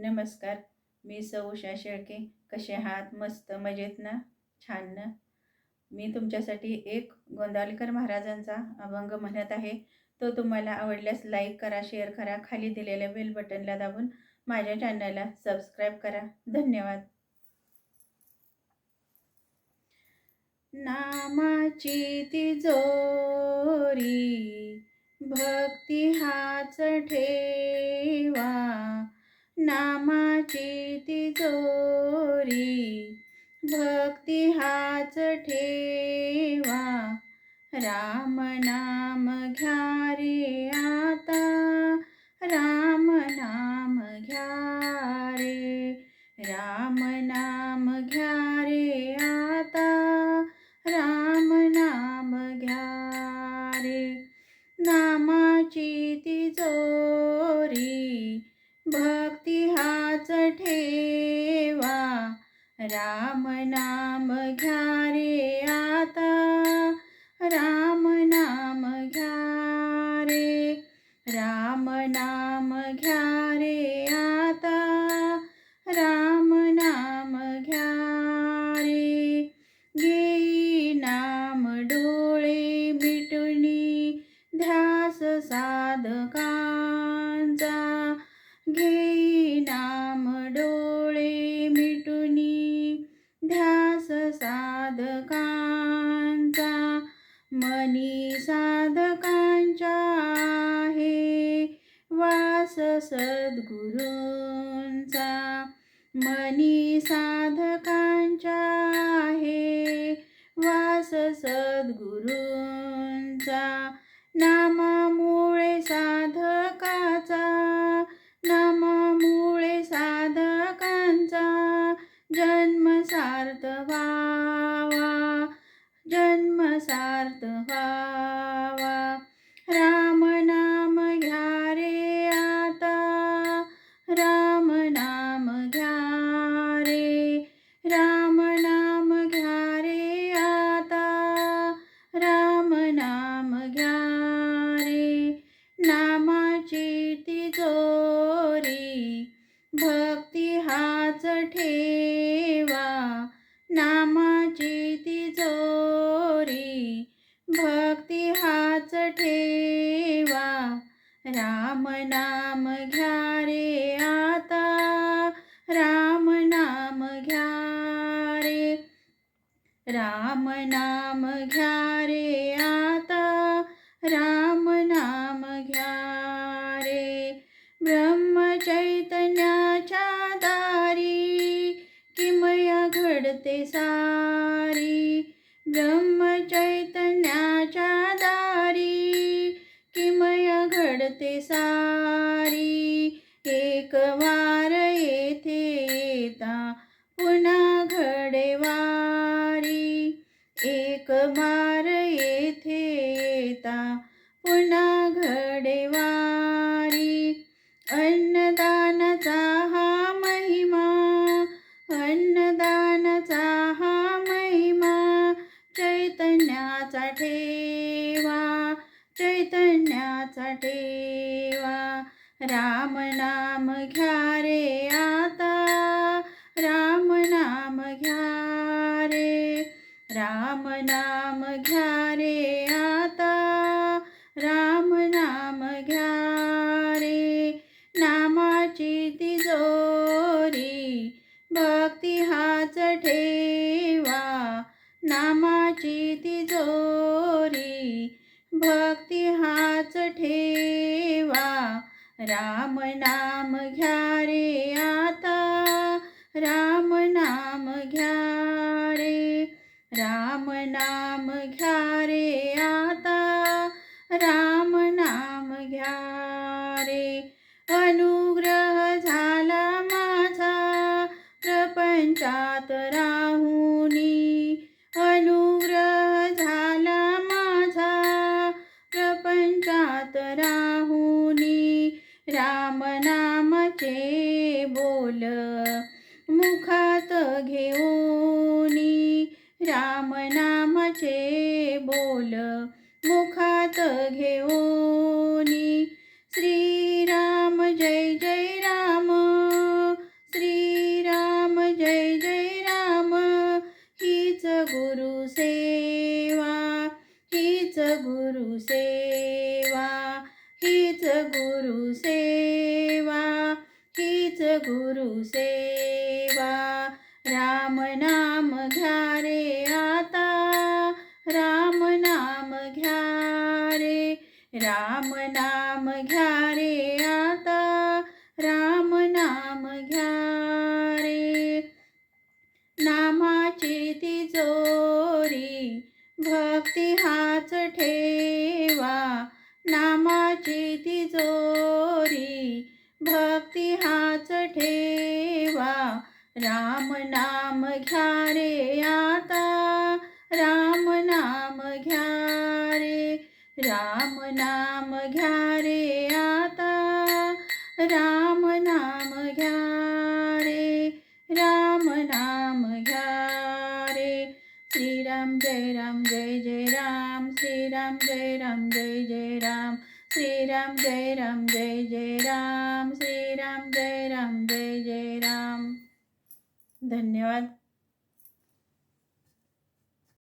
नमस्कार. मी सौ उषा शेळके. कसे आहात? मस्त मजेत ना? छान ना? मी तुमच्यासाठी एक गोंदालकर महाराजांचा अभंग म्हणत आहे. तो तुम्हाला आवडल्यास लाईक करा शेअर करा खाली दिलेल्या बेल बटनला दाबून माझ्या चॅनलला सबस्क्राईब करा. धन्यवाद. नामाची तिजोरी भक्ती हाच ठेवा. नामाची तिजोरी भक्ती हाच ठेवा. राम नाम घ्या रे आता. राम नाम घ्या रे. राम नाम घ्या रे आता. राम राम नाम घ्या रे आता. राम नाम घ्या रे. राम नाम घ्या रे आता साधकांचा मनी साधकांच्या आहे. वास सद्गुरूंचा मनी साधकांच्या आहे. वास सद्गुरूंचा नामामुळे साधकाचा नामाची तिजोरी भक्ती हाच ठेवा. राम नाम घ्या रे आता. राम नाम घ्या रे. राम नाम घ्या रे आता. राम नाम घ्या रे. ब्रह्मचैतन्याच्या पडते सारी सारी ब्रह्मचैतन्याच्या दारी किमया घडते सारी एक वार येथे येता पुन्हा घडेवारी एक बार येथे येता पुन्हा घडेवारी चैतन्याचा ठेवा चैतन्याचा ठेवा. राम नाम घ्या रे आता राम नाम घ्या रे. राम नाम घ्या हाच ठेवा. राम नाम घ्या रे आता. राम नाम घ्या रे. राम नाम घ्या रे आता. राम नाम घ्या रे. अनुग्रह झाला माझा. प्रपंचात राहुनी असे बोल मुखात घेऊनी रामनामाचे बोल मुखात घेऊनी श्रीराम जय जय राम श्रीराम जय जय राम हीच गुरुसेवा हीच गुरुसेवा हीच गुरुसेवा गुरु सेवा. राम नाम घ्या रे आता. राम नाम घ्या रे. राम नाम घ्या रे आता. राम नाम घ्या रे. नामाची तिजोरी भक्ती हाच ठेवा. नामाची तिजोरी भक्ती हाच ठेवा. राम नाम घ्या रे आता. राम नाम घ्या रे. राम नाम घ्या रे आता. राम नाम घ्या रे. राम नाम घ्या रे. श्रीराम जय राम जय जय राम. श्रीराम जय राम जय जय राम. श्रीराम जय राम जय जय राम श्रीराम जय राम जय जय राम. धन्यवाद.